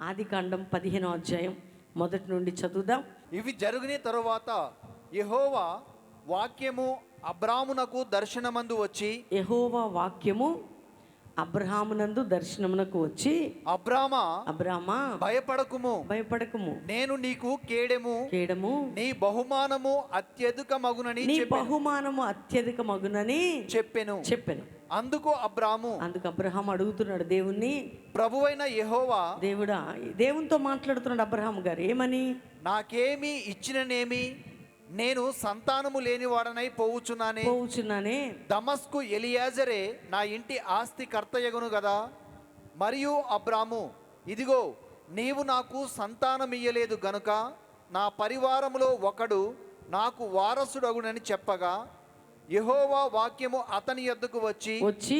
ఆది కాండం పదిహేనో అధ్యాయం మొదటి నుండి చదువుదాం. ఇవి జరిగిన తరువాత యెహోవా వాక్యము అబ్రామునకు దర్శనమందు వచ్చి యెహోవా వాక్యము అబ్రహామునందు దర్శనమునకు వచ్చి అబ్రామా అబ్రామా భయపడకుము. భయపడకము. నేను నీకు కేడెము. కేడము. నీ బహుమానము అత్యధిక మగునని నీ బహుమానము అత్యధిక మగునని చెప్పెను. చెప్పాను. అందుకు అబ్రాము. అందుకు అబ్రహాం అడుగుతున్నాడు దేవుణ్ణి ప్రభువైన యెహోవా దేవుడా దేవునితో మాట్లాడుతున్నాడు అబ్రహాం గారు ఏమని? నాకేమి ఇచ్చిననేమి? నేను సంతానము లేనివాడనై పోవుచున్నానే. పోవుచున్నానే. దమస్కు ఎలియాజరే నా ఇంటి ఆస్తి కర్తయగును గదా? మరియు అబ్రాము ఇదిగో నీవు నాకు సంతానమియ్యలేదు గనుక నా పరివారములో ఒకడు నాకు వారసుడగునని చెప్పగా యెహోవా వాక్యము అతని యొద్దకు వచ్చి వచ్చి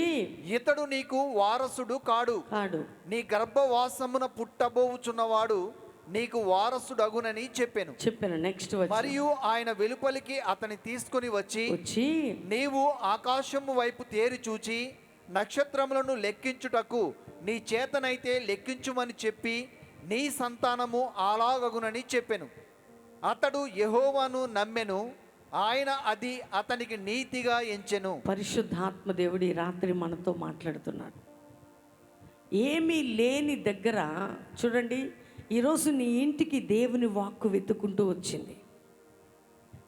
ఇతడు నీకు వారసుడు కాడు. కాడు. నీ గర్భవాసమున పుట్టబోవుచున్నవాడు నీకు వారసుడగునని చెప్పెను. చెప్పాను. నెక్స్ట్ మరియు ఆయన వెలుపలికి అతని తీసుకొని వచ్చి వచ్చి నీవు ఆకాశము వైపు తేరి చూచి నక్షత్రములను లెక్కించుటకు నీ చేతనైతే లెక్కించుమని చెప్పి నీ సంతానము అలాగగునని చెప్పెను. అతడు యెహోవాను నమ్మెను. ఆయన అది అతనికి నీతిగా ఎంచెను. పరిశుద్ధాత్మ దేవుడి రాత్రి మనతో మాట్లాడుతున్నాడు. ఏమీ లేని దగ్గర చూడండి ఈరోజు నీ ఇంటికి దేవుని వాక్కు వెతుకుంటూ వచ్చింది.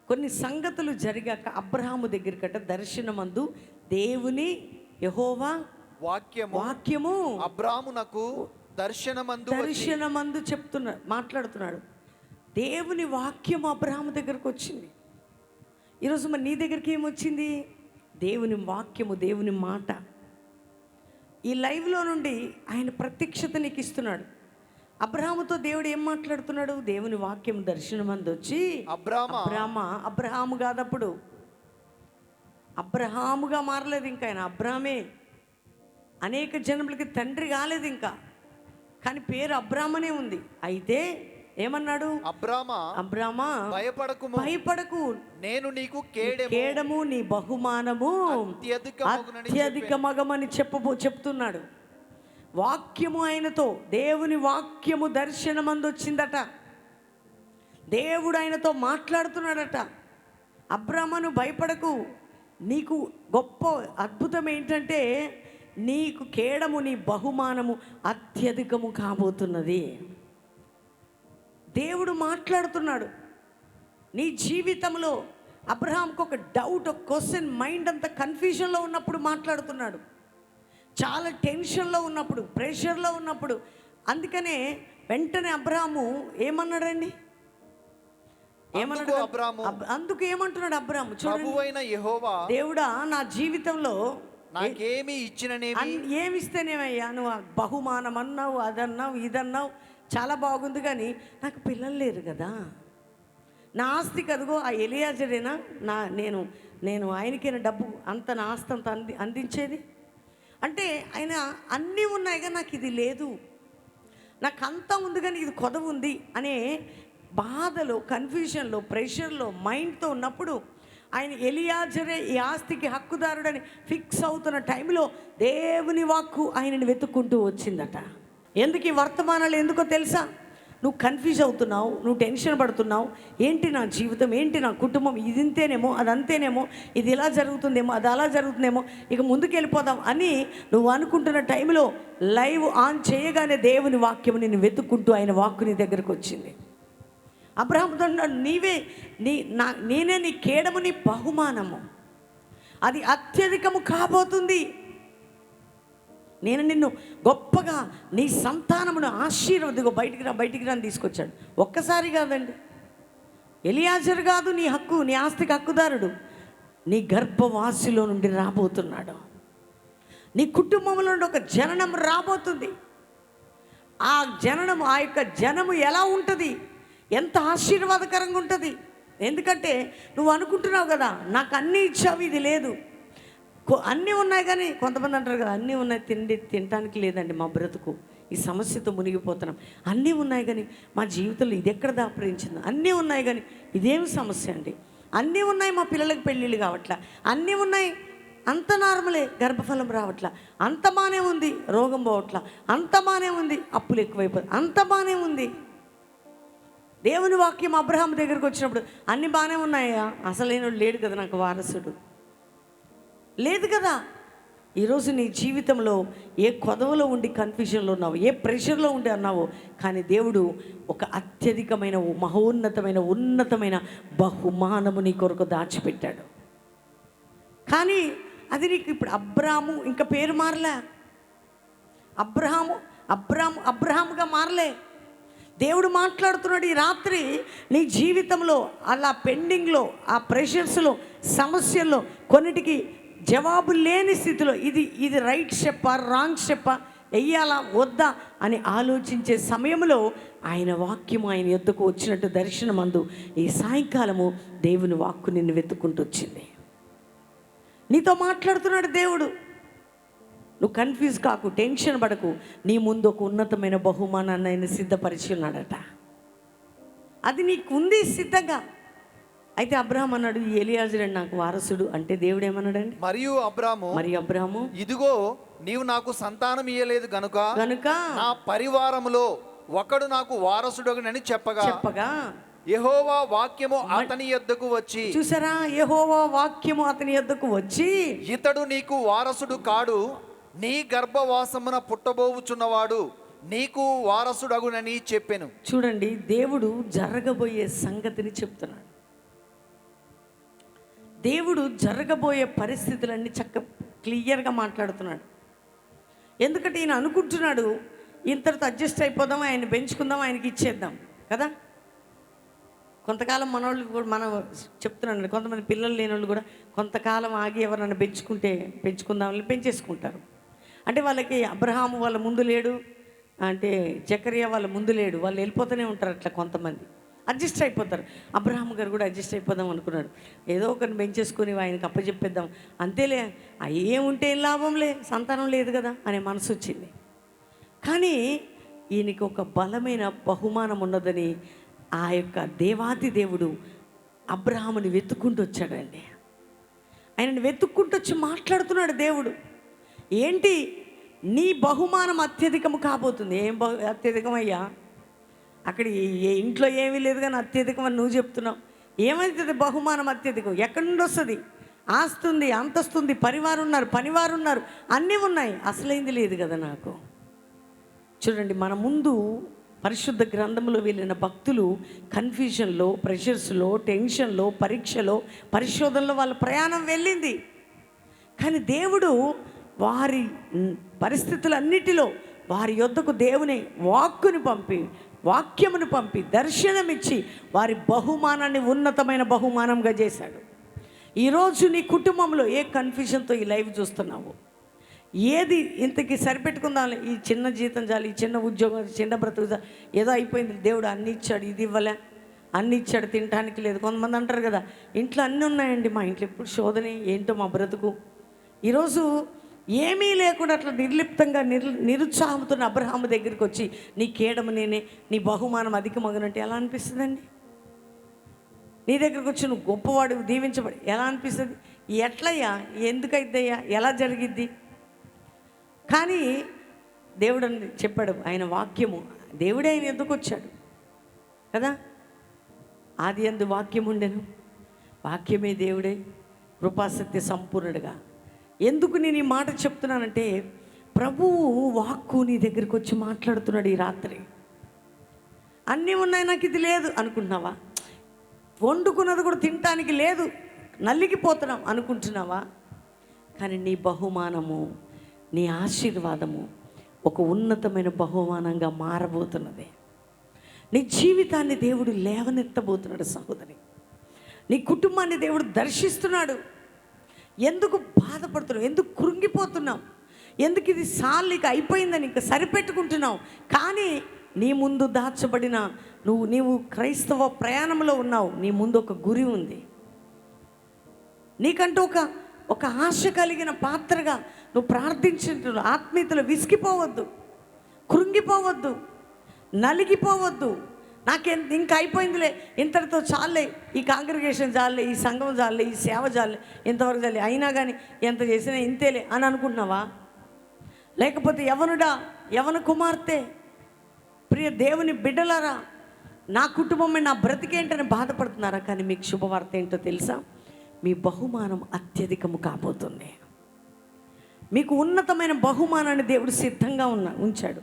కొన్ని సంగతులు జరిగాక అబ్రహాము దగ్గరికట దర్శనమందు దేవుని యహోవా వాక్యము వాక్యము అబ్రామునకు దర్శనమందు దర్శనమందు చెప్తున్నా మాట్లాడుతున్నాడు. దేవుని వాక్యం అబ్రహాము దగ్గరకు వచ్చింది. ఈరోజు మరి నీ దగ్గరికి ఏమొచ్చింది? దేవుని వాక్యము దేవుని మాట. ఈ లైవ్లో నుండి ఆయన ప్రత్యక్షత నీకు ఇస్తున్నాడు. అబ్రహాముతో దేవుడు ఏం మాట్లాడుతున్నాడు? దేవుని వాక్యం దర్శనమందు వచ్చి అబ్రామ అబ్రామ అబ్రహాము కాదప్పుడు. అబ్రహాముగా మారలేదు ఇంకా ఆయన అబ్రామే అనేక జనములకి తండ్రి కాలేదు ఇంకా. కానీ పేరు అబ్రామనే ఉంది. అయితే ఏమన్నాడు? అబ్రామ అబ్రామా భయపడకుము. భయపడకు. నేను నీకు కేడెము. కేడము నీ బహుమానము అత్యధిక మగమని చెప్పబో చెప్తున్నాడు. వాక్యము ఆయనతో దేవుని వాక్యము దర్శనమందు వచ్చిందట దేవుడు ఆయనతో మాట్లాడుతున్నాడట. అబ్రహ్మను భయపడకు. నీకు గొప్ప అద్భుతం ఏంటంటే నీకు కేడము నీ బహుమానము అత్యధికము కాబోతున్నది. దేవుడు మాట్లాడుతున్నాడు. నీ జీవితంలో అబ్రహాంకి ఒక డౌట్ ఒక క్వశ్చన్ మైండ్ అంతా కన్ఫ్యూజన్లో ఉన్నప్పుడు మాట్లాడుతున్నాడు. చాలా టెన్షన్లో ఉన్నప్పుడు ప్రెషర్లో ఉన్నప్పుడు. అందుకనే వెంటనే అబ్రహాము ఏమన్నాడండి? ఏమన్నాడు? అందుకు అబ్రాము అబ్- అందుకు ఏమంటున్నాడు అబ్రహాము? చూడండి. ప్రభువైన యెహోవా దేవుడా నా జీవితంలో నాకేమి ఇచ్చిననేమి? అన్- ఏమిస్తేనేమయ్యా? నువ్వు బహుమానం అన్నావు అదన్నావు ఇదన్నావు. చాలా బాగుంది కానీ నాకు పిల్లలు లేరు కదా. నా ఆస్తి కదుగో ఆ ఎలియాజరేనా? నా నేను నేను ఆయనకైనా డబ్బు అంత నా ఆస్తి అంత అంది అందించేది? అంటే ఆయన అన్నీ ఉన్నాయి కానీ నాకు ఇది లేదు. నాకు అంతా ఉంది కానీ ఇది కొదవ ఉంది అనే బాధలో కన్ఫ్యూషన్లో ప్రెషర్లో మైండ్తో ఉన్నప్పుడు ఆయన ఎలియాజరే ఈ ఆస్తికి హక్కుదారుడని ఫిక్స్ అవుతున్న టైంలో దేవుని వాక్కు ఆయనని వెతుక్కుంటూ వచ్చిందట. ఎందుకు ఈ వర్తమానాలు ఎందుకో తెలుసా? నువ్వు కన్ఫ్యూజ్ అవుతున్నావు నువ్వు టెన్షన్ పడుతున్నావు. ఏంటి నా జీవితం? ఏంటి నా కుటుంబం? ఇది ఇంతేనేమో అది అంతేనేమో ఇది ఇలా జరుగుతుందేమో అది అలా జరుగుతుందేమో ఇక ముందుకు వెళ్ళిపోదాం అని నువ్వు అనుకుంటున్న టైంలో లైవ్ ఆన్ చేయగానే దేవుని వాక్యం నేను వెతుక్కుంటూ ఆయన వాక్కు నీ దగ్గరకు వచ్చింది. అబ్రహాముతో నీవే నీ నా నేనే నీ కేడము నీ బహుమానము. అది అత్యధికము కాబోతుంది. నేను నిన్ను గొప్పగా నీ సంతానమును ఆశీర్వదిగో బయటికి రా బయటికి రా అని తీసుకొచ్చాడు. ఒక్కసారి కాదండి. ఎలియాజర్ కాదు నీ హక్కు నీ ఆస్తికి హక్కుదారుడు. నీ గర్భవాసిలో నుండి రాబోతున్నాడు. నీ కుటుంబంలో నుండి ఒక జననం రాబోతుంది. ఆ జననం ఆ యొక్క జనము ఎలా ఉంటుంది? ఎంత ఆశీర్వాదకరంగా ఉంటుంది? ఎందుకంటే నువ్వు అనుకుంటున్నావు కదా నాకు అన్నీ ఇచ్చావు ఇది లేదు. అన్నీ ఉన్నాయి కానీ కొంతమంది అంటారు కదా అన్నీ ఉన్నాయి తిండి తినడానికి లేదండి మా బ్రతుకు. ఈ సమస్యతో మునిగిపోతున్నాం. అన్నీ ఉన్నాయి కానీ మా జీవితంలో ఇది ఎక్కడ దాపరించింది. అన్నీ ఉన్నాయి కానీ ఇదేం సమస్య అండి? అన్నీ ఉన్నాయి మా పిల్లలకు పెళ్ళిళ్ళు కావట్లా. అన్నీ ఉన్నాయి అంత నార్మలే గర్భఫలం రావట్లా. అంత బాగానే ఉంది రోగం పోవట్లా. అంత బాగానే ఉంది అప్పులు ఎక్కువైపోతుంది అంత బాగానే ఉంది. దేవుని వాక్యం అబ్రహాం దగ్గరకు వచ్చినప్పుడు అన్ని బాగానే ఉన్నాయా? అసలైన లేడు కదా నాకు వారసుడు. లేదు కదా? ఈరోజు నీ జీవితంలో ఏ కొదవలో ఉండి కన్ఫ్యూజన్లో ఉన్నావు ఏ ప్రెషర్లో ఉండి అన్నావు కానీ దేవుడు ఒక అత్యధికమైన మహోన్నతమైన ఉన్నతమైన బహుమానము నీ కొరకు దాచిపెట్టాడు. కానీ అది నీకు ఇప్పుడు అబ్రాము ఇంకా పేరు మారలే? అబ్రహాము అబ్రాము అబ్రహాముగా మారలే. దేవుడు మాట్లాడుతున్నాడు ఈ రాత్రి నీ జీవితంలో అలా పెండింగ్లో ఆ ప్రెషర్స్లో సమస్యల్లో కొన్నిటికి జవాబు లేని స్థితిలో ఇది ఇది రైట్ చెప్పా రాంగ్ చెప్పా వెయ్యాలా వద్దా అని ఆలోచించే సమయంలో ఆయన వాక్యం ఆయన ఎద్దుకు వచ్చినట్టు దర్శనమందు ఈ సాయంకాలము దేవుని వాక్కు నిన్ను వెతుక్కుంటూ వచ్చింది. నీతో మాట్లాడుతున్నాడు దేవుడు. నువ్వు కన్ఫ్యూజ్ కాకు టెన్షన్ పడకు. నీ ముందు ఒక ఉన్నతమైన బహుమానాన్ని ఆయన సిద్ధపరిచి ఉన్నాడట. అది నీకు ఉంది సిద్ధంగా. అయితే అబ్రహం అన్నాడు ఎలియాజుడు నాకు వారసుడు. అంటే దేవుడు ఏమన్నాడండి? మరియు అబ్రాము మరి అబ్రహము ఇదిగో నీవు నాకు సంతానం ఇయ్యలేదు గనుక కనుక నా పరివారములో ఒకడు నాకు వారసుడొగనని చెప్పగా. చెప్పగా. యెహోవా వాక్యము అతని యొద్దకు వచ్చి చూసారా? యెహోవా వాక్యము అతని యొద్దకు వచ్చి ఇతడు నీకు వారసుడు కాడు నీ గర్భవాసమున పుట్టబోవుచున్నవాడు నీకు వారసుడగునని చెప్పెను. చూడండి దేవుడు జరగబోయే సంగతిని చెప్తున్నాడు. దేవుడు జరగబోయే పరిస్థితులన్నీ చక్క క్లియర్గా మాట్లాడుతున్నాడు. ఎందుకంటే ఈయన అనుకుంటున్నాడు ఇంతటితో అడ్జస్ట్ అయిపోదాం ఆయన పెంచుకుందాం ఆయనకి ఇచ్చేద్దాం కదా? కొంతకాలం మనోళ్ళు కూడా మనం చెప్తున్నాను కొంతమంది పిల్లలు లేని వాళ్ళు కూడా కొంతకాలం ఆగి ఎవరన్నా పెంచుకుంటే పెంచుకుందామని పెంచేసుకుంటారు. అంటే వాళ్ళకి అబ్రహాము వాళ్ళ ముందు లేడు అంటే చక్రియ వాళ్ళ ముందు లేడు వాళ్ళు వెళ్ళిపోతూనే ఉంటారు అట్లా కొంతమంది. అడ్జస్ట్ అయిపోతారు. అబ్రహాం గారు కూడా అడ్జస్ట్ అయిపోదాం అనుకున్నాడు ఏదో ఒకరిని పెంచేసుకుని ఆయనకి అప్పచెప్పేద్దాం అంతేలే ఆ ఏముంటే ఏం లాభంలే సంతానం లేదు కదా అనే మనసు వచ్చింది. కానీ ఈయనకి ఒక బలమైన బహుమానం ఉన్నదని ఆ యొక్క దేవాది దేవుడు అబ్రహాముని వెతుక్కుంటూ వచ్చాడండి. ఆయనని వెతుక్కుంటూ వచ్చి మాట్లాడుతున్నాడు దేవుడు. ఏంటి? నీ బహుమానం అత్యధికము కాబోతుంది. ఏం బహు అత్యధికమయ్యా? అక్కడ ఏ- ఇంట్లో ఏమీ లేదు కానీ అత్యధికం అని నువ్వు చెప్తున్నావు. ఏమవుతుంది బహుమానం అత్యధికం. ఎక్కడి నుండి వస్తుంది? ఆస్తుంది అంతస్తుంది పరివారు ఉన్నారు పనివారు ఉన్నారు అన్నీ ఉన్నాయి. అసలైంది లేదు కదా నాకు. చూడండి మన ముందు పరిశుద్ధ గ్రంథంలో వెళ్ళిన భక్తులు కన్ఫ్యూజన్లో ప్రెషర్స్లో టెన్షన్లో పరీక్షలో పరిశోధనలో వాళ్ళ ప్రయాణం వెళ్ళింది. కానీ దేవుడు వారి పరిస్థితులన్నిటిలో వారి యొద్దకు దేవుని వాక్కుని పంపి వాక్యమును పంపి దర్శనమిచ్చి వారి బహుమానాన్ని ఉన్నతమైన బహుమానంగా చేశాడు. ఈరోజు నీ కుటుంబంలో ఏ కన్ఫ్యూజన్తో ఈ లైవ్ చూస్తున్నావు? ఏది ఇంతకి సరిపెట్టుకుందాం ఈ చిన్న జీతం చాలు ఈ చిన్న ఉద్యోగం చిన్న బ్రతుకు ఏదో అయిపోయింది. దేవుడు అన్ని ఇచ్చాడు ఇది ఇవ్వలే. అన్ని ఇచ్చాడు తినడానికి లేదు. కొంతమంది అంటారు కదా ఇంట్లో అన్నీ ఉన్నాయండి మా ఇంట్లో. ఎప్పుడు శోధనే ఏంటో మా బ్రతుకు? ఈరోజు ఏమీ లేకుండా అట్లా నిర్లిప్తంగా నిర్ నిరుత్సాహంతో అబ్రహాము దగ్గరికి వచ్చి నీ కేడము నేనే నీ బహుమానం అధికమగనంటే ఎలా అనిపిస్తుందండి? నీ దగ్గరకు వచ్చి నువ్వు గొప్పవాడు దీవించబడి. ఎలా అనిపిస్తుంది? ఎట్లయ్యా? ఎందుకైద్దయ్యా? ఎలా జరిగిద్ది? కానీ దేవుడు చెప్పాడు ఆయన వాక్యము దేవుడే ఆయన ఎందుకు వచ్చాడు. కదా? ఆది అందు వాక్యం ఉండెను వాక్యమే దేవుడే కృపాసక్తి సంపూర్ణుడుగా. ఎందుకు నేను ఈ మాట చెప్తున్నానంటే ప్రభువు వాక్కు నీ దగ్గరికి వచ్చి మాట్లాడుతున్నాడు ఈ రాత్రి. అన్నీ ఉన్నాయి నాకు ఇది లేదు అనుకుంటున్నావా? వండుకున్నది కూడా తినటానికి లేదు నల్లిగిపోతున్నాం అనుకుంటున్నావా? కానీ నీ బహుమానము నీ ఆశీర్వాదము ఒక ఉన్నతమైన బహుమానంగా మారబోతున్నది. నీ జీవితాన్ని దేవుడు లేవనెత్తబోతున్నాడు సహోదరి. నీ కుటుంబాన్ని దేవుడు దర్శిస్తున్నాడు. ఎందుకు బాధపడుతున్నావు? ఎందుకు కృంగిపోతున్నాం ఎందుకు ఇది సాలిక అయిపోయిందని ఇంకా సరిపెట్టుకుంటున్నావు? కానీ నీ ముందు దాచబడిన నువ్వు నీవు క్రైస్తవ ప్రయాణంలో ఉన్నావు. నీ ముందు ఒక గురి ఉంది. నీకంటూ ఒక ఒక ఆశ కలిగిన పాత్రగా నువ్వు ప్రార్థించుంటున్నావు ఆత్మీయతలు విసిగిపోవద్దు. కృంగిపోవద్దు. నలిగిపోవద్దు. నాకేం ఇంకా అయిపోయిందిలే. ఇంతటితో చాలే. ఈ కాంగ్రిగేషన్ చాలే ఈ సంఘం చాలే ఈ సేవ చాలే ఇంతవరకు చాలే. అయినా కానీ ఎంత చేసినా ఇంతేలే అని అనుకుంటున్నావా? లేకపోతే ఎవనుడా ఎవన కుమార్తె ప్రియ దేవుని బిడ్డలారా నా కుటుంబమే నా బ్రతికేంటని బాధపడుతున్నారా? కానీ మీకు శుభవార్త ఏంటో తెలుసా? మీ బహుమానం అత్యధికము కాబోతుంది. మీకు ఉన్నతమైన బహుమానాన్ని దేవుడు సిద్ధంగా ఉన్న ఉంచాడు.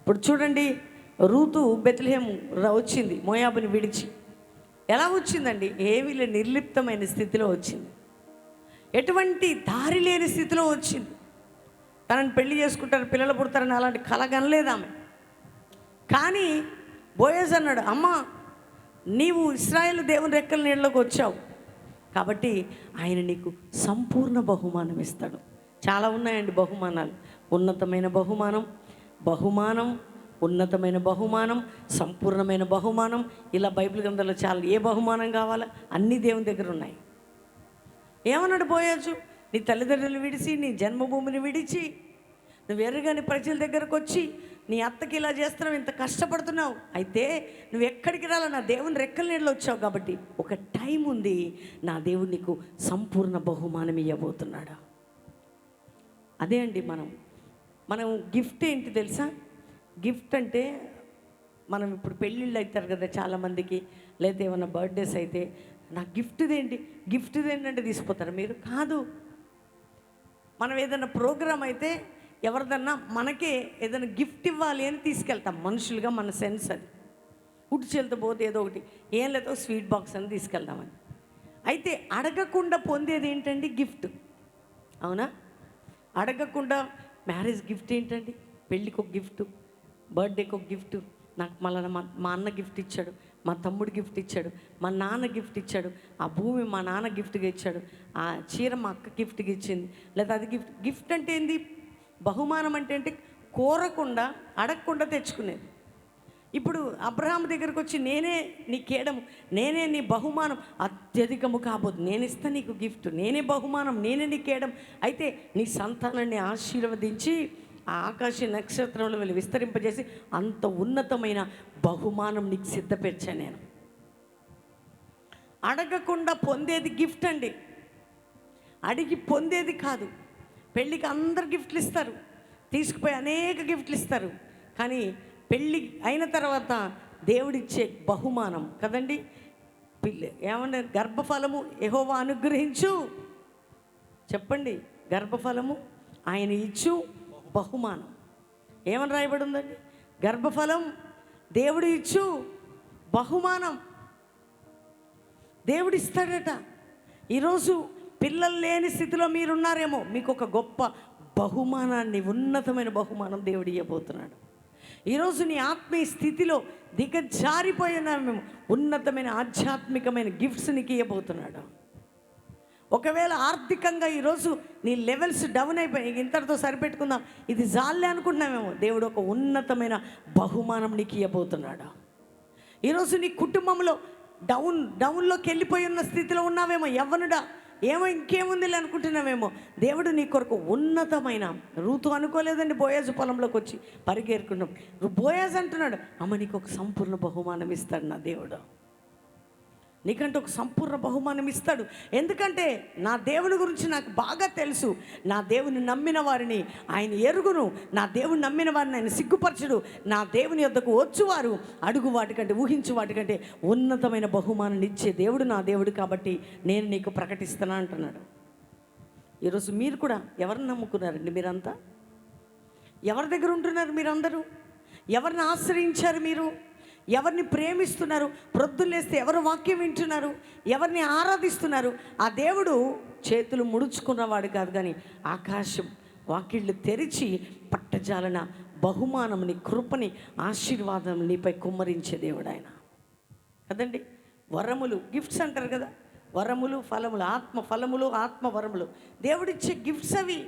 ఇప్పుడు చూడండి రూతు బెత్లహేము వచ్చింది మోయాబుని విడిచి. ఎలా వచ్చిందండి? ఏమీ నిర్లిప్తమైన స్థితిలో వచ్చింది. ఎటువంటి దారి లేని స్థితిలో వచ్చింది. తనని పెళ్ళి చేసుకుంటారు పిల్లలు పుడతారని అలాంటి కలగనలేదు ఆమె. కానీ బోయజ్ అన్నాడు అమ్మ నీవు ఇస్రాయేల్ దేవుని రెక్కల నీళ్ళలోకి వచ్చావు. కాబట్టి ఆయన నీకు సంపూర్ణ బహుమానం ఇస్తాడు. చాలా ఉన్నాయండి బహుమానాలు. ఉన్నతమైన బహుమానం బహుమానం ఉన్నతమైన బహుమానం సంపూర్ణమైన బహుమానం. ఇలా బైబిల్ గ్రంథంలో చాలా ఏ బహుమానం కావాలా? అన్నీ దేవుని దగ్గర ఉన్నాయి. ఏమన్నాడు పోయాచు నీ తల్లిదండ్రులు విడిచి నీ జన్మభూమిని విడిచి నువ్వు ఎర్రగాని ప్రజల దగ్గరకు వచ్చి నీ అత్తకి ఇలా చేస్తున్నావు ఇంత కష్టపడుతున్నావు. అయితే నువ్వు ఎక్కడికి రాలా? నా దేవుని రెక్కల నీళ్ళు వచ్చావు కాబట్టి ఒక టైం ఉంది. నా దేవుడు నీకు సంపూర్ణ బహుమానం ఇవ్వబోతున్నాడు? అదే అండి మనం. మనం గిఫ్ట్ ఏంటి తెలుసా? గిఫ్ట్ అంటే మనం ఇప్పుడు పెళ్ళిళ్ళు అవుతారు కదా చాలామందికి లేదా ఏమైనా బర్త్డేస్ అయితే నా గిఫ్ట్ది ఏంటి గిఫ్ట్ది ఏంటంటే తీసిపోతారు. మీరు కాదు. మనం ఏదైనా ప్రోగ్రామ్ అయితే ఎవరిదన్నా మనకే ఏదైనా గిఫ్ట్ ఇవ్వాలి అని తీసుకెళ్తాం. మనుషులుగా మన సెన్స్ అది. ఉట్టి పోతే ఏదో ఒకటి ఏం లేదో స్వీట్ బాక్స్ అని తీసుకెళ్దామని. అయితే అడగకుండా పొందేది ఏంటండి గిఫ్ట్? అవునా? అడగకుండా మ్యారేజ్ గిఫ్ట్ ఏంటండి? పెళ్ళికి ఒక గిఫ్ట్. బర్త్డేకి ఒక గిఫ్ట్ నాకు మళ్ళీ మా అన్న గిఫ్ట్ ఇచ్చాడు మా తమ్ముడు గిఫ్ట్ ఇచ్చాడు మా నాన్న గిఫ్ట్ ఇచ్చాడు ఆ భూమి మా నాన్న గిఫ్ట్గా ఇచ్చాడు ఆ చీర మా అక్క గిఫ్ట్గా ఇచ్చింది. లేదా అది గిఫ్ట్ గిఫ్ట్ అంటే ఏంది? బహుమానం అంటే ఏంటి? కోరకుండా అడగకుండా తెచ్చుకునేది. ఇప్పుడు అబ్రహాం దగ్గరకు వచ్చి నేనే నీ కేడము నేనే నీ బహుమానం అత్యధికము కాబోదు. నేను ఇస్తా నీకు గిఫ్ట్ నేనే బహుమానం నేనే నీ కేడం అయితే నీ సంతానాన్ని ఆశీర్వదించి ఆకాశ నక్షత్రంలో వెళ్ళి విస్తరింపజేసి అంత ఉన్నతమైన బహుమానం నీకు సిద్ధపరిచాను నేను. అడగకుండా పొందేది గిఫ్ట్ అండి. అడిగి పొందేది కాదు. పెళ్ళికి అందరు గిఫ్ట్లు ఇస్తారు. తీసుకుపోయి అనేక గిఫ్ట్లు ఇస్తారు. కానీ పెళ్ళి అయిన తర్వాత దేవుడిచ్చే బహుమానం కదండి? పిల్ల ఏమన్నా గర్భఫలము ఎహోవా అనుగ్రహించు. చెప్పండి గర్భఫలము ఆయన ఇచ్చు. బహుమానం. ఏమని రాయబడి ఉందండి గర్భఫలం దేవుడు ఇచ్చు బహుమానం దేవుడు ఇస్తాడట. ఈరోజు పిల్లలు లేని స్థితిలో మీరున్నారేమో మీకు ఒక గొప్ప బహుమానాన్ని ఉన్నతమైన బహుమానం దేవుడు ఇవ్వబోతున్నాడు ఈరోజు నీ ఆత్మీయ స్థితిలో దిగజారిపోయి మేము ఉన్నతమైన ఆధ్యాత్మికమైన గిఫ్ట్స్ నీకు ఇవ్వబోతున్నాడు ఒకవేళ ఆర్థికంగా ఈరోజు నీ లెవెల్స్ డౌన్ అయిపోయి ఇంతటితో సరిపెట్టుకుందాం. ఇది జాలే అనుకుంటున్నామేమో. దేవుడు ఒక ఉన్నతమైన బహుమానం నీకు ఇవ్వబోతున్నాడు ఈరోజు నీ కుటుంబంలో డౌన్ డౌన్లోకి వెళ్ళిపోయి ఉన్న స్థితిలో ఉన్నావేమో? ఎవనుడా ఏమో ఇంకేముంది అనుకుంటున్నావేమో? దేవుడు నీ కొరకు ఉన్నతమైన ఋతు అనుకోలేదండి బోయాజు పొలంలోకి వచ్చి పరిగెరుకున్నాం బోయాజ్ అంటున్నాడు అమ్మ నీకు ఒక సంపూర్ణ బహుమానం ఇస్తాడు నా దేవుడు. నీకంటే ఒక సంపూర్ణ బహుమానం ఇస్తాడు. ఎందుకంటే నా దేవుని గురించి నాకు బాగా తెలుసు. నా దేవుని నమ్మిన వారిని ఆయన ఎరుగును. నా దేవుని నమ్మిన వారిని ఆయన సిగ్గుపరచడు. నా దేవుని యొద్దకు వచ్చువారు. అడుగు వాటికంటే ఊహించు వాటికంటే ఉన్నతమైన బహుమానాన్ని ఇచ్చే దేవుడు నా దేవుడు కాబట్టి నేను నీకు ప్రకటిస్తున్నా అంటున్నాడు. ఈరోజు మీరు కూడా ఎవరిని నమ్ముకున్నారండి మీరంతా? ఎవరి దగ్గర ఉంటున్నారు మీరందరూ? ఎవరిని ఆశ్రయించారు మీరు? ఎవరిని ప్రేమిస్తున్నారు? ప్రొద్దులేస్తే ఎవరు వాక్యం వింటున్నారు? ఎవరిని ఆరాధిస్తున్నారు? ఆ దేవుడు చేతులు ముడుచుకున్నవాడు కాదు కానీ ఆకాశం వాకిళ్ళు తెరిచి పట్టజాలన బహుమానంని కృపని ఆశీర్వాదం నీపై కుమ్మరించే దేవుడు ఆయన. కదండి? వరములు గిఫ్ట్స్ అంటారు కదా? వరములు ఫలములు ఆత్మ ఫలములు ఆత్మ వరములు. దేవుడిచ్చే గిఫ్ట్స్ అవి.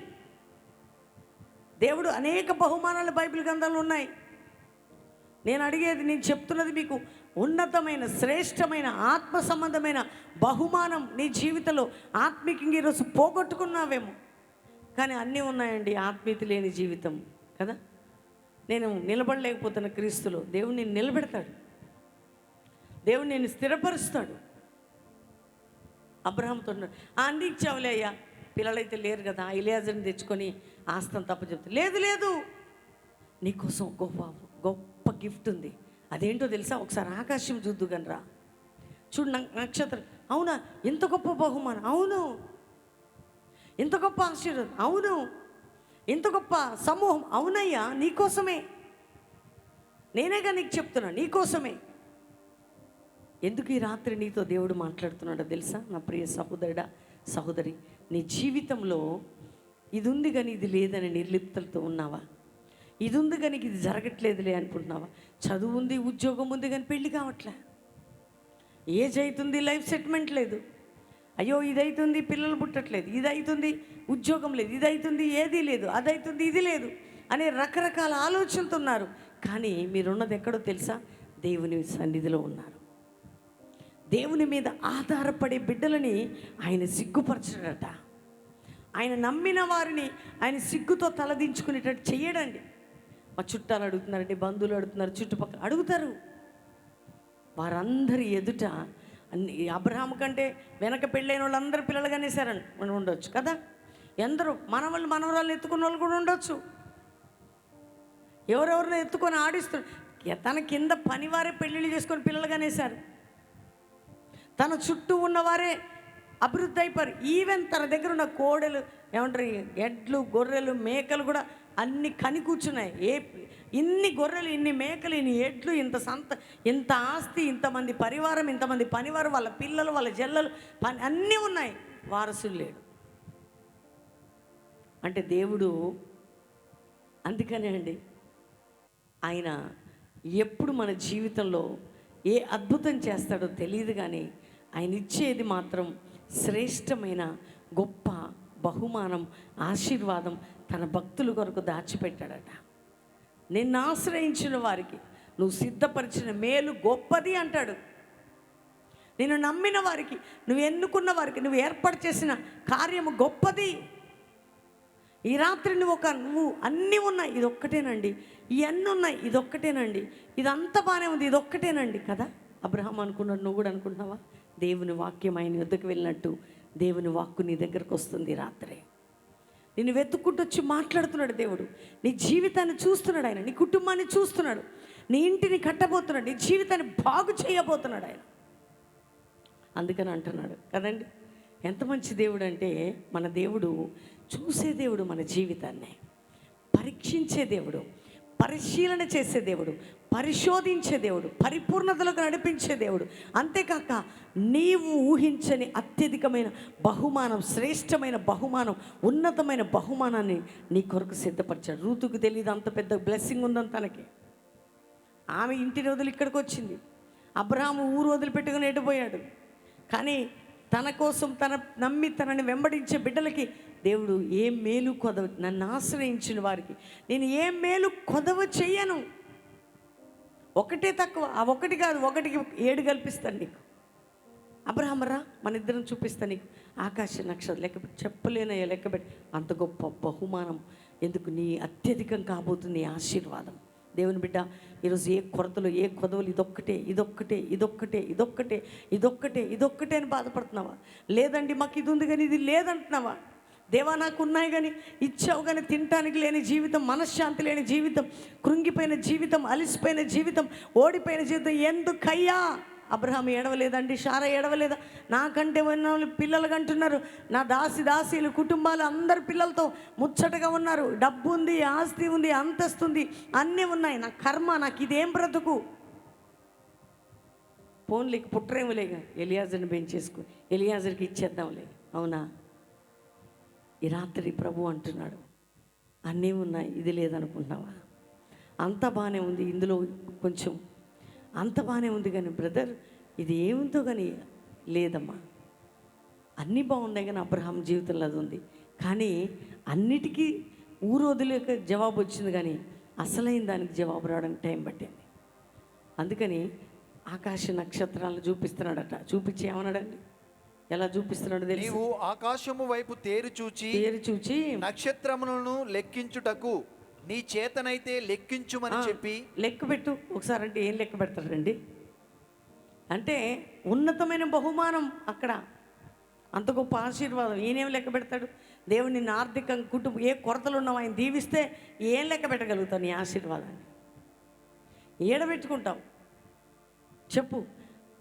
దేవుడు అనేక బహుమానాలు బైబిల్ గ్రంథాలు ఉన్నాయి. నేను అడిగేది నేను చెప్తున్నది మీకు ఉన్నతమైన శ్రేష్టమైన ఆత్మ సంబంధమైన బహుమానం నీ జీవితంలో ఆత్మీకంగా ఈరోజు పోగొట్టుకున్నావేమో. కానీ అన్నీ ఉన్నాయండి ఆత్మీయత లేని జీవితం కదా? నేను నిలబడలేకపోతున్న క్రీస్తులో దేవుడు నేను నిలబెడతాడు. దేవుడు నేను స్థిరపరుస్తాడు. అబ్రహాంతో ఉన్నాడు. ఆ ఇచ్చావులే అయ్యా. పిల్లలైతే లేరు కదా ఇలియాజర్ని తెచ్చుకొని ఆస్తం తప్ప చెప్తా లేదు లేదు. నీకోసం గొప్ప గొప్ప గొప్ప గిఫ్ట్ ఉంది. అదేంటో తెలుసా? ఒకసారి ఆకాశం చూద్దు రా. చూడు నక్షత్రం అవునా? ఎంత గొప్ప బహుమానం. అవును. ఎంత గొప్ప ఆశీర్వాదం. అవును. ఎంత గొప్ప సమూహం. అవునయ్యా నీకోసమే నేనేగా నీకు చెప్తున్నా నీకోసమే ఎందుకు ఈ రాత్రి నీతో దేవుడు మాట్లాడుతున్నాడో తెలుసా? నా ప్రియ సహోదరుడా సహోదరి నీ జీవితంలో ఇది ఉంది కానీ ఇది లేదని నిర్లిప్తలతో ఉన్నావా? ఇది ఉంది కానీ ఇది జరగట్లేదులే అనుకుంటున్నావా? చదువు ఉంది ఉద్యోగం ఉంది కానీ పెళ్ళి కావట్లే. ఏజ్ అవుతుంది లైఫ్ సెటిల్మెంట్ లేదు. అయ్యో ఇది అవుతుంది పిల్లలు పుట్టట్లేదు. ఇది అవుతుంది ఉద్యోగం లేదు. ఇది అవుతుంది ఏది లేదు. అది అవుతుంది ఇది లేదు అనే రకరకాల ఆలోచనతో ఉన్నారు. కానీ మీరున్నది ఎక్కడో తెలుసా? దేవుని సన్నిధిలో ఉన్నారు. దేవుని మీద ఆధారపడే బిడ్డలని ఆయన సిగ్గుపరచడట. ఆయన నమ్మిన వారిని ఆయన సిగ్గుతో తలదించుకునేటట్టు చేయడండి మా చుట్టాలు అడుగుతున్నారండి బంధువులు అడుగుతున్నారు చుట్టుపక్కల అడుగుతారు. వారందరి ఎదుట అన్ని అబ్రహాం కంటే వెనక పెళ్ళైన వాళ్ళందరూ పిల్లలుగానే కనేసారని మనం ఉండొచ్చు కదా? ఎందరో మనవాళ్ళు మనవరాలు ఎత్తుకున్న వాళ్ళు కూడా ఉండొచ్చు. ఎవరెవరిని ఎత్తుకొని ఆడిస్తున్నారు తన కింద పనివారే పెళ్ళిళ్ళు చేసుకొని పిల్లలుగానే కనేశారు. తన చుట్టూ ఉన్నవారే అభివృద్ధి అయిపోయారు. ఈవెన్ తన దగ్గర ఉన్న కోడలు ఏమంటారు ఎడ్లు గొర్రెలు మేకలు కూడా అన్ని కని కూర్చున్నాయి. ఏ ఇన్ని గొర్రెలు ఇన్ని మేకలు ఇన్ని ఎడ్లు ఇంత సంత ఇంత ఆస్తి ఇంతమంది పరివారం ఇంతమంది పనివారు వాళ్ళ పిల్లలు వాళ్ళ జల్లలు పని అన్నీ ఉన్నాయి. వారసులు లేడు. అంటే దేవుడు అందుకనే అండి ఆయన ఎప్పుడు మన జీవితంలో ఏ అద్భుతం చేస్తాడో తెలియదు కానీ ఆయన ఇచ్చేది మాత్రం శ్రేష్టమైన గొప్ప బహుమానం ఆశీర్వాదం తన భక్తుల కొరకు దాచిపెట్టాడట. నిన్ను ఆశ్రయించిన వారికి నువ్వు సిద్ధపరిచిన మేలు గొప్పది అంటాడు. నిన్ను నమ్మిన వారికి నువ్వు ఎన్నుకున్న వారికి నువ్వు ఏర్పాటు చేసిన కార్యము గొప్పది. ఈ రాత్రి నువ్వు ఒక నువ్వు అన్నీ ఉన్నాయి ఇది ఒక్కటేనండి ఇవన్నీ ఉన్నాయి ఇది ఒక్కటేనండి ఇదంతా బాగానే ఉంది ఇది ఒక్కటేనండి కదా? అబ్రహాం అనుకున్నాడు నువ్వు కూడా అనుకుంటున్నావా? దేవుని వాక్యం ఆయన యుద్ధకు వెళ్ళినట్టు దేవుని వాక్కు నీ దగ్గరకు వస్తుంది రాత్రి. నిన్ను వెతుక్కుంటూ వచ్చి మాట్లాడుతున్నాడు దేవుడు. నీ జీవితాన్ని చూస్తున్నాడు ఆయన. నీ కుటుంబాన్ని చూస్తున్నాడు. నీ ఇంటిని కట్టబోతున్నాడు. నీ జీవితాన్ని బాగు చేయబోతున్నాడు ఆయన. అందుకని అంటున్నాడు. కదండి? ఎంత మంచి దేవుడు అంటే మన దేవుడు చూసే దేవుడు మన జీవితాన్ని. పరీక్షించే దేవుడు. పరిశీలన చేసే దేవుడు పరిశోధించే దేవుడు పరిపూర్ణతలకు నడిపించే దేవుడు. అంతేకాక నీవు ఊహించని అత్యధికమైన బహుమానం శ్రేష్టమైన బహుమానం ఉన్నతమైన బహుమానాన్ని నీ కొరకు సిద్ధపరిచాడు. రూతుకు తెలియదు అంత పెద్ద బ్లెస్సింగ్ ఉందని తనకి. ఆమె ఇంటిని వదిలి ఇక్కడికి వచ్చింది. అబ్రహాము ఊరు వదిలిపెట్టుకుని ఎడిపోయాడు కానీ తన కోసం తన నమ్మి తనని వెంబడించే బిడ్డలకి దేవుడు ఏ మేలు కొదవ నన్ను ఆశ్రయించిన వారికి. నేను ఏ మేలు కొదవ చెయ్యను. ఒకటే తక్కువ ఆ ఒకటి కాదు ఒకటికి ఏడు కల్పిస్తాను నీకు. అబ్రహమరా మన ఇద్దరం చూపిస్తాను నీకు. ఆకాశ నక్షత్రం లెక్క చెప్పలేనయ్యా లెక్కబెట్టి అంత గొప్ప బహుమానం. ఎందుకు? నీ అత్యధికం కాబోతుంది నీ ఆశీర్వాదం. దేవుని బిడ్డ ఈరోజు ఏ కొరతలు ఏ కొదవలు ఇదొక్కటే ఇదొక్కటే ఇదొక్కటే ఇదొక్కటే ఇదొక్కటే ఇదొక్కటే అని బాధపడుతున్నావా? లేదండి మాకు ఇది ఉంది కానీ ఇది లేదంటున్నావా? దేవా నాకు ఉన్నాయి కానీ ఇచ్చావు కానీ తినటానికి లేని జీవితం మనశ్శాంతి లేని జీవితం కృంగిపోయిన జీవితం అలిసిపోయిన జీవితం ఓడిపోయిన జీవితం ఎందుకయ్యా? అబ్రహాం ఏడవలేదండి షారా ఏడవలేదా? నాకంటే ఉన్న వాళ్ళు పిల్లలు అంటున్నారు నా దాసి దాసీలు కుటుంబాలు అందరు పిల్లలతో ముచ్చటగా ఉన్నారు. డబ్బు ఉంది ఆస్తి ఉంది అంతస్తుంది అన్నీ ఉన్నాయి. నా కర్మ నాకు ఇదేం బ్రతుకు? ఫోన్లకి పుట్టరేములేగా ఎలియాజర్ని పెంచేసుకో ఎలియాజర్కి ఇచ్చేద్దాంలే. అవునా? ఈ రాత్రి ప్రభు అంటున్నాడు అన్నీ ఉన్నాయి ఇది లేదనుకుంటున్నావా? అంత బాగానే ఉంది ఇందులో కొంచెం అంత బాగానే ఉంది కానీ బ్రదర్ ఇది ఏముందో కానీ లేదమ్మా. అన్నీ బాగున్నాయి కానీ అబ్రహాం జీవితంలో అది ఉంది. కానీ అన్నిటికీ ఊరోదులేక జవాబు వచ్చింది కానీ అసలైన దానికి జవాబు రావడానికి టైం పట్టింది. అందుకని ఆకాశ నక్షత్రాలను చూపిస్తున్నాడట. చూపించి ఏమన్నాడండి ఎలా చూపిస్తున్నాడు తెలిసి? నీవు ఆకాశము వైపు తేరు చూచి పేరు చూచి నక్షత్రములను లెక్కించుటకు నీ చేతనైతే లెక్కించుమని చెప్పి లెక్క పెట్టు. ఒకసారి అంటే ఏం లెక్క పెడతాడండి? అంటే ఉన్నతమైన బహుమానం అక్కడ. అంత గొప్ప ఆశీర్వాదం. ఈయనేం లెక్క పెడతాడు? దేవుడు నిన్ను ఆర్థికంగా కుటుంబం ఏ కొరతలు ఉన్నావు? ఆయన దీవిస్తే ఏం లెక్క పెట్టగలుగుతావు నీ ఆశీర్వాదాన్ని? ఏడబెట్టుకుంటావు? చెప్పు.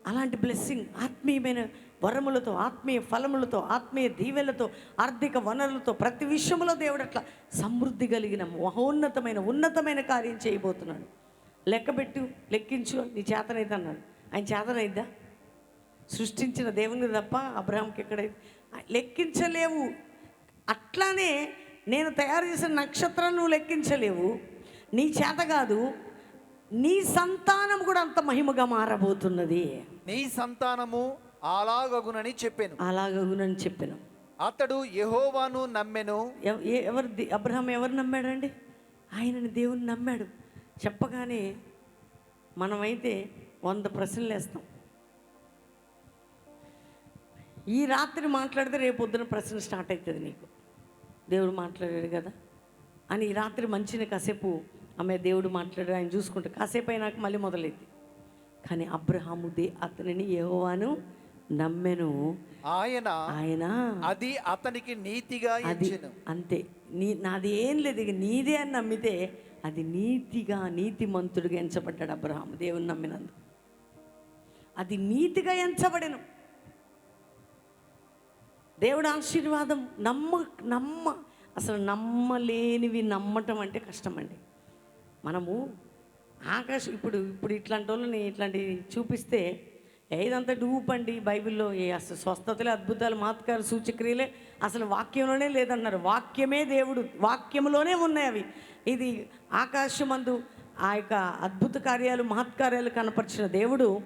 అలాంటి బ్లెస్సింగ్ ఆత్మీయమైన వరములతో ఆత్మీయ ఫలములతో ఆత్మీయ దీవెలతో ఆర్థిక వనరులతో ప్రతి విషయంలో దేవుడు అట్లా సమృద్ధి కలిగిన మహోన్నతమైన ఉన్నతమైన కార్యం చేయబోతున్నాడు. లెక్కబెట్టు లెక్కించు నీ చేతనైతే అన్నాడు. ఆయన చేతనైద్దా? సృష్టించిన దేవుని తప్ప అబ్రహాంకి ఎక్కడైతే లెక్కించలేవు. అట్లానే నేను తయారు చేసిన నక్షత్రం నువ్వు లెక్కించలేవు. నీ చేత కాదు నీ సంతానం కూడా అంత మహిమగా మారబోతున్నది. నీ సంతానము అలాగగునని చెప్పాను. అలాగగునని చెప్పాను. అతడు యెహోవాను నమ్మెను. ఎవరు అబ్రహాం ఎవరు నమ్మాడండి? ఆయనని దేవుని నమ్మాడు. చెప్పగానే మనమైతే వంద ప్రశ్నలు వేస్తాం. ఈ రాత్రి మాట్లాడితే రేపు పొద్దున ప్రశ్న స్టార్ట్ అవుతుంది నీకు. దేవుడు మాట్లాడాడు కదా? అని ఈ రాత్రి మంచిని కాసేపు ఆమె దేవుడు మాట్లాడాడు ఆయన చూసుకుంటే కాసేపు అయినాక మళ్ళీ మొదలైంది. కానీ అబ్రహాము దే అతనిని యెహోవాను నమ్మెను. ఆయన ఆయన అది అతనికి నీతిగా అది ఎంచెను. అంతే. నీ నాది ఏం లేదు ఇక నీదే అని నమ్మితే అది నీతిగా నీతిమంతుడిగా ఎంచబడ్డాడు అబ్రహాం దేవుని నమ్మినందుకు. అది నీతిగా ఎంచబడెను. దేవుడు ఆశీర్వాదం నమ్మ నమ్మ. అసలు నమ్మలేనివి నమ్మటం అంటే కష్టమండి. మనము ఆకాశం ఇప్పుడు ఇప్పుడు ఇట్లాంటి వాళ్ళని ఇట్లాంటివి చూపిస్తే ఏదంతా డూపండి బైబిల్లో ఏ అసలు స్వస్థతలే అద్భుతాలు మాతకారు సూచక్రియలే అసలు వాక్యంలోనే లేదన్నారు. వాక్యమే దేవుడు వాక్యంలోనే ఉన్నాయి అవి. ఇది ఆకాశమందు ఆ యొక్క అద్భుత కార్యాలు మహత్కార్యాలు కనపరిచిన దేవుడు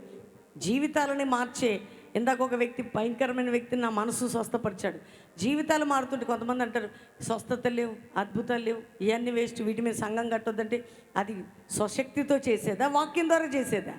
జీవితాలని మార్చే ఇందాక ఒక వ్యక్తి భయంకరమైన వ్యక్తిని నా మనసు స్వస్థపరిచాడు. జీవితాలు మారుతుంటే కొంతమంది అంటారు స్వస్థత లేవు అద్భుతాలు లేవు ఇవన్నీ వేస్ట్ వీటి మీద సంఘం కట్టొద్దంటే అది స్వశక్తితో చేసేదా వాక్యం ద్వారా చేసేదా?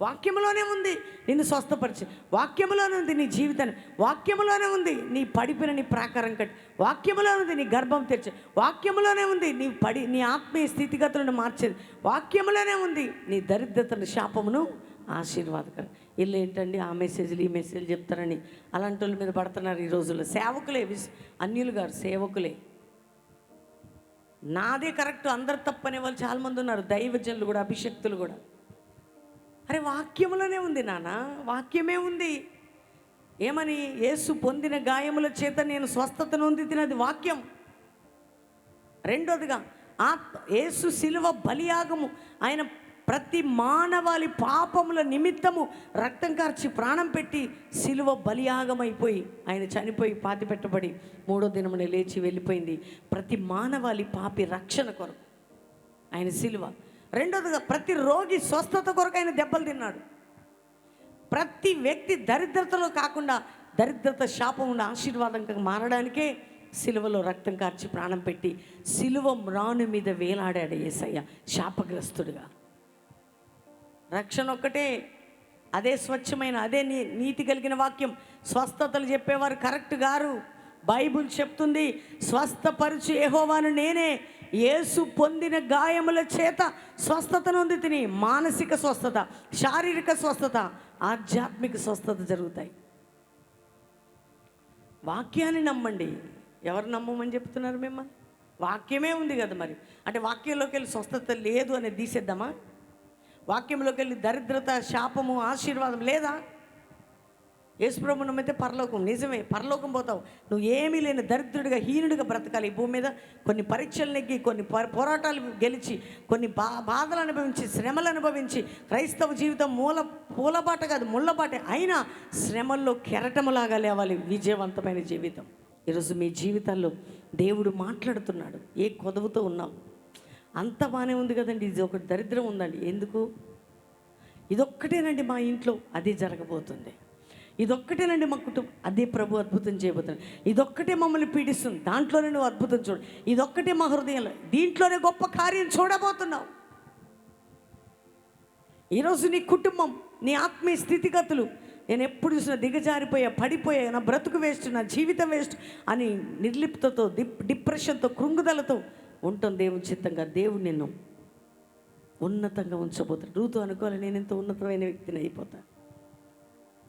వాక్యంలోనే ఉంది నిన్ను స్వస్థపరిచి. వాక్యంలోనే ఉంది నీ జీవితాన్ని. వాక్యంలోనే ఉంది నీ పడిపిన నీ ప్రాకారం కట్టి. వాక్యంలోనే ఉంది నీ గర్భం తెరిచి. వాక్యంలోనే ఉంది నీ పడి నీ ఆత్మీయ స్థితిగతులను మార్చేది. వాక్యంలోనే ఉంది నీ దరిద్రతను శాపమును ఆశీర్వాదకరం. వీళ్ళు ఏంటండి? ఆ మెసేజ్లు ఈ మెసేజ్లు చెప్తారని. అలాంటి వాళ్ళ మీద పడుతున్నారు ఈ రోజుల్లో. సేవకులే అన్యులు గారు సేవకులే. నాదే కరెక్ట్ అందరు తప్పనే వాళ్ళు చాలామంది ఉన్నారు. దైవజనులు కూడా అభిషక్తులు కూడా. అరే వాక్యములోనే ఉంది నాన్న వాక్యమే ఉంది. ఏమని? యేసు పొందిన గాయముల చేత నేను స్వస్థత నొంది తినది వాక్యం. రెండోదిగా ఆత్మ యేసు శిలువ బలియాగము. ఆయన ప్రతి మానవాళి పాపముల నిమిత్తము రక్తం కార్చి ప్రాణం పెట్టి శిలువ బలియాగమైపోయి ఆయన చనిపోయి పాతి పెట్టబడి మూడో దినమున లేచి వెళ్ళిపోయింది. ప్రతి మానవాళి పాపి రక్షణ కొరకు ఆయన శిలువ రెండోదిగా ప్రతి రోగి స్వస్థత కొరకు ఆయన దెబ్బలు తిన్నాడు. ప్రతి వ్యక్తి దరిద్రతలో కాకుండా దరిద్రత శాపం ఉన్న ఆశీర్వాదంగా మారడానికే సిలువలో రక్తం కార్చి ప్రాణం పెట్టి సిలువ మ్రాను మీద వేలాడాడు ఏసయ్య శాపగ్రస్తుడుగా. రక్షణ ఒక్కటే అదే స్వచ్ఛమైన అదే నీ నీతి కలిగిన వాక్యం. స్వస్థతలు చెప్పేవారు కరెక్ట్ గారు. బైబుల్ చెప్తుంది స్వస్థపరిచి ఏహోవాను నేనే. యేసు పొందిన గాయముల చేత స్వస్థతను ఉంది తిని మానసిక స్వస్థత శారీరక స్వస్థత ఆధ్యాత్మిక స్వస్థత జరుగుతాయి. వాక్యాన్ని నమ్మండి. ఎవరు నమ్మమని చెప్తున్నారు మిమ్మల్ని? వాక్యమే ఉంది కదా మరి. అంటే వాక్యంలోకి వెళ్ళి స్వస్థత లేదు అనేది తీసేద్దామా? వాక్యంలోకి వెళ్ళి దరిద్రత శాపము ఆశీర్వాదం లేదా? యేసుప్రభు అయితే పరలోకం నిజమే పరలోకం పోతావు. నువ్వు ఏమీ లేని దరిద్రుడిగా హీనుడిగా బ్రతకాలి. ఈ భూమి మీద కొన్ని పరీక్షలు నెగ్గి కొన్ని పోరాటాలు గెలిచి కొన్ని బా బాధలు అనుభవించి శ్రమలు అనుభవించి క్రైస్తవ జీవితం మూల పూలబాట కాదు ముళ్ళబాటే అయినా శ్రమల్లో కెరటములాగా లేవాలి విజయవంతమైన జీవితం. ఈరోజు మీ జీవితాల్లో దేవుడు మాట్లాడుతున్నాడు. ఏ కొదవుతో ఉన్నావు? అంత బాగానే ఉంది కదండి. ఇది ఒకటి దరిద్రం ఉందండి. ఎందుకు? ఇదొక్కటేనండి మా ఇంట్లో అదే జరగబోతుంది. ఇదొక్కటేనండి మా కుటుంబం అదే ప్రభు అద్భుతం చేయబోతుంది. ఇదొక్కటే మమ్మల్ని పీడిస్తుంది. దాంట్లోనే నువ్వు అద్భుతం చూడు. ఇదొక్కటే మా హృదయంలో. దీంట్లోనే గొప్ప కార్యం చూడబోతున్నావు. ఈరోజు నీ కుటుంబం నీ ఆత్మీయ స్థితిగతులు నేను ఎప్పుడు చూసినా దిగజారిపోయా పడిపోయా నా బ్రతుకు వేస్ట్ నా జీవితం వేస్ట్ అని నిర్లిప్తతో డిప్ డిప్రెషన్తో కృంగుదలతో ఉంటాం దేవుని చిత్తంగా. దేవుడు నిన్ను ఉన్నతంగా ఉంచబోతాడు రూతు అనుకోవాలి నేను ఎంత ఉన్నతమైన వ్యక్తిని అయిపోతా.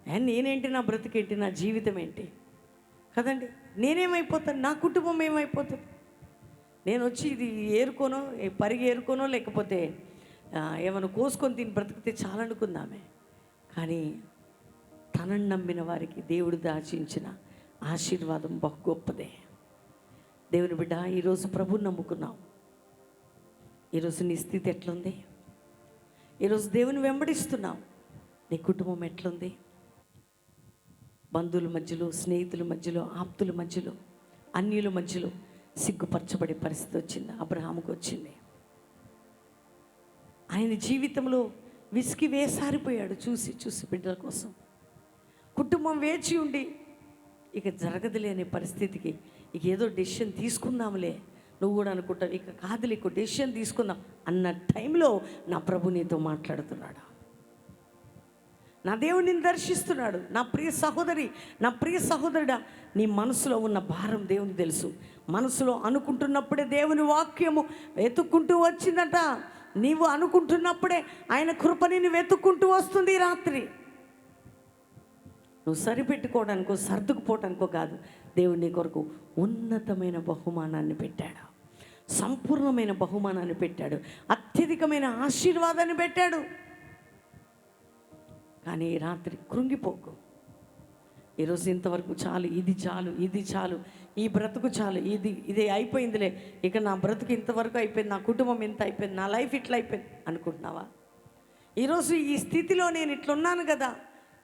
అండ్ నేనేంటి నా బ్రతికేంటి నా జీవితం ఏంటి? కదండి నేనేమైపోతాను నా కుటుంబం ఏమైపోతుంది? నేను వచ్చి ఇది ఏరుకోనో పరిగి ఏరుకోనో లేకపోతే ఏమైనా కోసుకొని దీన్ని బ్రతికితే చాలనుకుందామే. కానీ తనని నమ్మిన వారికి దేవుడు దాచించిన ఆశీర్వాదం బహు గొప్పదే. దేవుని బిడ్డ ఈరోజు ప్రభుని నమ్ముకున్నావు ఈరోజు నీ స్థితి ఎట్లుంది? ఈరోజు దేవుని వెంబడిస్తున్నావు నీ కుటుంబం ఎట్లుంది? బంధువుల మధ్యలో స్నేహితుల మధ్యలో ఆప్తుల మధ్యలో అన్యుల మధ్యలో సిగ్గుపరచబడే పరిస్థితి వచ్చింది అబ్రహాముకు వచ్చింది. ఆయన జీవితంలో విసికి వేసారిపోయాడు చూసి చూసి బిడ్డల కోసం. కుటుంబం వేచి ఉండి ఇక జరగదులేని పరిస్థితికి ఇక ఏదో డెసిషన్ తీసుకుందాంలే. నువ్వు కూడా అనుకుంటావు ఇక కాదులే ఇక డెసిషన్ తీసుకుందాం అన్న టైంలో నా ప్రభు నీతో మాట్లాడుతున్నాడు? నా దేవుడిని దర్శిస్తున్నాడు. నా ప్రియ సహోదరి నా ప్రియ సహోదరుడా నీ మనసులో ఉన్న భారం దేవుని తెలుసు. మనసులో అనుకుంటున్నప్పుడే దేవుని వాక్యము వెతుక్కుంటూ వచ్చిందట. నీవు అనుకుంటున్నప్పుడే ఆయన కృప వెతుక్కుంటూ వస్తుంది ఈ రాత్రి. నువ్వు సరిపెట్టుకోవడానికో సర్దుకుపోవడానికో కాదు. దేవుడు నీ కొరకు ఉన్నతమైన బహుమానాన్ని పెట్టాడు. సంపూర్ణమైన బహుమానాన్ని పెట్టాడు. అత్యధికమైన ఆశీర్వాదాన్ని పెట్టాడు. కానీ రాత్రి కృంగిపోకు. ఈరోజు ఇంతవరకు చాలు ఇది చాలు ఇది చాలు ఈ బ్రతుకు చాలు ఇది ఇది అయిపోయిందిలే. ఇక నా బ్రతుకు ఇంతవరకు అయిపోయింది నా కుటుంబం ఇంత అయిపోయింది నా లైఫ్ ఇట్లా అయిపోయింది అనుకుంటున్నావా? ఈరోజు ఈ స్థితిలో నేను ఇట్లున్నాను కదా.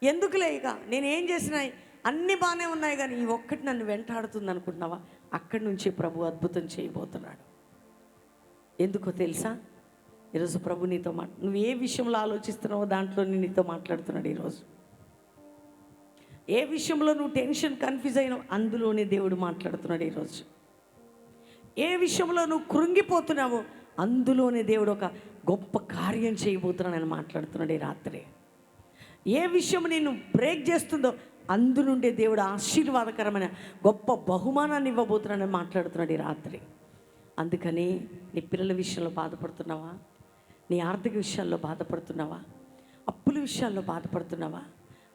ఎందుకులే ఇక? నేను ఏం చేసినా అన్నీ బాగానే ఉన్నాయి కానీ ఈ ఒక్కటి నన్ను వెంటాడుతుంది అనుకుంటున్నావా? అక్కడి నుంచి ప్రభు అద్భుతం చేయబోతున్నాడు. ఎందుకో తెలుసా? ఈరోజు ప్రభు నీతో మాట నువ్వు ఏ విషయంలో ఆలోచిస్తున్నావో దాంట్లో నేను నీతో మాట్లాడుతున్నాడు ఈరోజు. ఏ విషయంలో నువ్వు టెన్షన్ కన్ఫ్యూజ్ అయినావు అందులోనే దేవుడు మాట్లాడుతున్నాడు ఈరోజు. ఏ విషయంలో నువ్వు కృంగిపోతున్నావో అందులోనే దేవుడు ఒక గొప్ప కార్యం చేయబోతున్నాడని మాట్లాడుతున్నాడు ఈ రాత్రి. ఏ విషయం నేను బ్రేక్ చేస్తుందో అందు నుండే దేవుడు ఆశీర్వాదకరమైన గొప్ప బహుమానాన్ని ఇవ్వబోతున్నాడని మాట్లాడుతున్నాడు ఈ రాత్రి. అందుకని నీ పిల్లల విషయంలో బాధపడుతున్నావా? నీ ఆర్థిక విషయాల్లో బాధపడుతున్నావా? అప్పుల విషయాల్లో బాధపడుతున్నావా?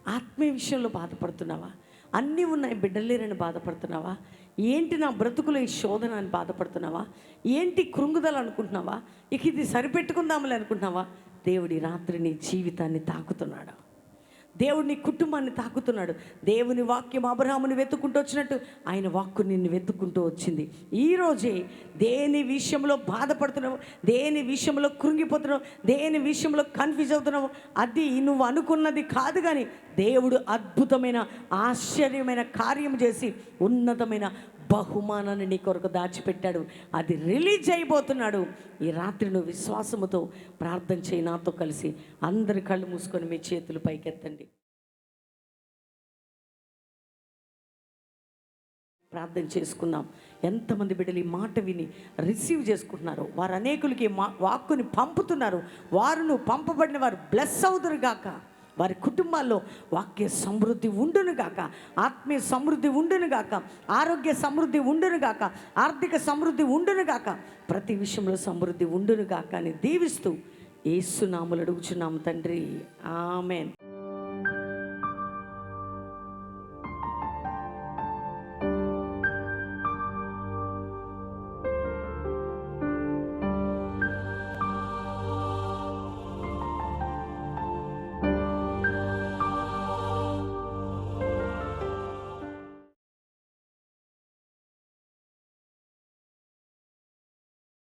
ఆత్మీయ విషయంలో బాధపడుతున్నావా? అన్నీ ఉన్నాయి బిడ్డలేరని బాధపడుతున్నావా? ఏంటి నా బ్రతుకులో ఈ శోధన అని బాధపడుతున్నావా? ఏంటి కృంగుదల అనుకుంటున్నావా? ఇక ఇది సరిపెట్టుకుందామని అనుకుంటున్నావా? దేవుడి రాత్రి నీ జీవితాన్ని తాకుతున్నాడు. దేవుడు నీ కుటుంబాన్ని తాకుతున్నాడు. దేవుని వాక్యం అబ్రహాముని వెతుక్కుంటూ వచ్చినట్టు ఆయన వాక్కు నిన్ను వెతుక్కుంటూ వచ్చింది. ఈరోజే దేని విషయంలో బాధపడుతున్నావు దేని విషయంలో కృంగిపోతున్నావు దేని విషయంలో కన్ఫ్యూజ్ అవుతున్నావు అది నువ్వు అనుకున్నది కాదు కానీ దేవుడు అద్భుతమైన ఆశ్చర్యమైన కార్యం చేసి ఉన్నతమైన బహుమానాన్ని నీ కొరకు దాచిపెట్టాడు. అది రిలీజ్ అయిపోతున్నాడు. ఈ రాత్రి నువ్వు విశ్వాసముతో ప్రార్థన చేయి. నాతో కలిసి అందరి కళ్ళు మూసుకొని మీ చేతులు పైకెత్తండి. ప్రార్థన చేసుకుందాం ఎంతమంది బిడ్డలు ఈ మాట విని రిసీవ్ చేసుకుంటున్నారు వారు అనేకులకి మా వాక్కుని పంపుతున్నారు. వారును పంపబడిన వారు బ్లెస్ అవుదురు గాక. వారి కుటుంబాల్లో వాక్య సమృద్ధి ఉండును గాక ఆత్మీయ సమృద్ధి ఉండును గాక ఆరోగ్య సమృద్ధి ఉండును గాక ఆర్థిక సమృద్ధి ఉండును గాక ప్రతి విషయంలో సమృద్ధి ఉండును గాక అని దీవిస్తూ ఏసునాములు అడుగుచున్నాము తండ్రి. ఆమెన్.